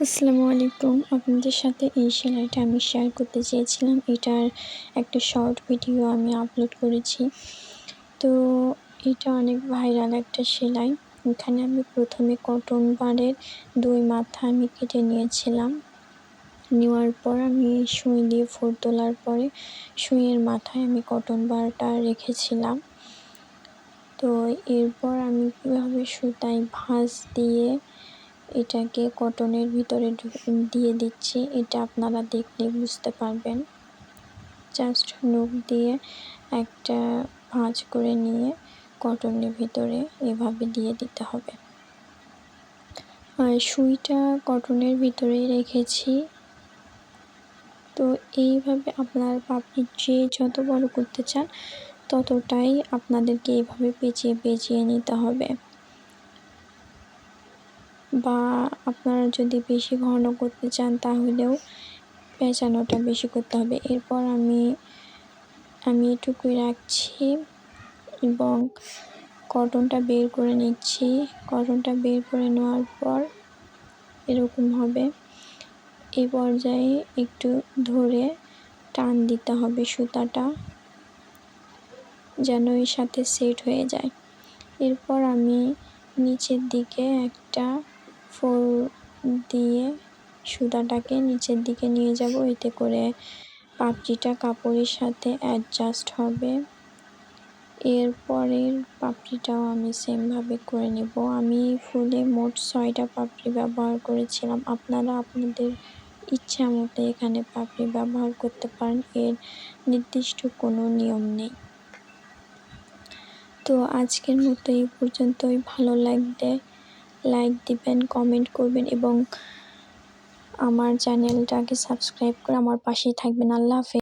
আসসালামু আলাইকুম। আপনাদের সাথে এই সেলাইটা আমি শেয়ার করতে চেয়েছিলাম। এটার একটা শর্ট ভিডিও আমি আপলোড করেছি। তো এটা অনেক ভাইরাল একটা সেলাই। এখানে আমি প্রথমে কটন বারের দুই মাথা আমি কেটে নিয়েছিলাম। নেওয়ার পর আমি সুই দিয়ে ফোর তোলার পরে সুইয়ের মাথায় আমি কটন বারটা রেখেছিলাম। তো এরপর আমি কীভাবে সুতায় ভাঁজ দিয়ে এটাকে কটনের ভিতরে দিয়ে দিচ্ছি। এটা আপনারা দেখলে বুঝতে পারবেন। জাস্ট নখ দিয়ে একটা ভাঁজ করে নিয়ে কটনের ভিতরে এভাবে দিয়ে দিতে হবে। আর সুইটা কটনের ভিতরেই রেখেছি। তো এইভাবে আপনার পাপড়ি যে যত বড় করতে চান, ততটাই আপনাদেরকে এইভাবে পেঁচিয়ে পেঁচিয়ে নিতে হবে। বা আপনারা যদি বেশি ঘন করতে চান তাহলেও পেঁচানোটা বেশি করতে হবে। এরপর আমি আমি এটুকুই রাখছি এবং কটনটা বের করে নিচ্ছি। কটনটা বের করে নেওয়ার পর এরকম হবে। এই পর্যায়ে একটু ধরে টান দিতে হবে সুতাটা যেন এর সাথে সেট হয়ে যায়। এরপর আমি নিচের দিকে একটা ফোর দিয়ে সুতাটাকে নিচের দিকে নিয়ে যাব। এতে করে পাপড়িটা কাপড়ের সাথে অ্যাডজাস্ট হবে। এরপরের পাপড়িটাও আমি সেমভাবে করে নেব। আমি ফুলে মোট ছয়টা পাপড়ি ব্যবহার করেছিলাম। আপনারা আপনাদের ইচ্ছা মতো এখানে পাপড়ি ব্যবহার করতে পারেন। এর নির্দিষ্ট কোনো নিয়ম নেই। তো আজকের মতো এই পর্যন্তই। ভালো লাগলে লাইক দিবেন কমেন্ট করবেন এবং আমার চ্যানেলটাকে সাবস্ক্রাইব করে আমার পাশেই থাকবেন। আল্লাহ হাফেজ।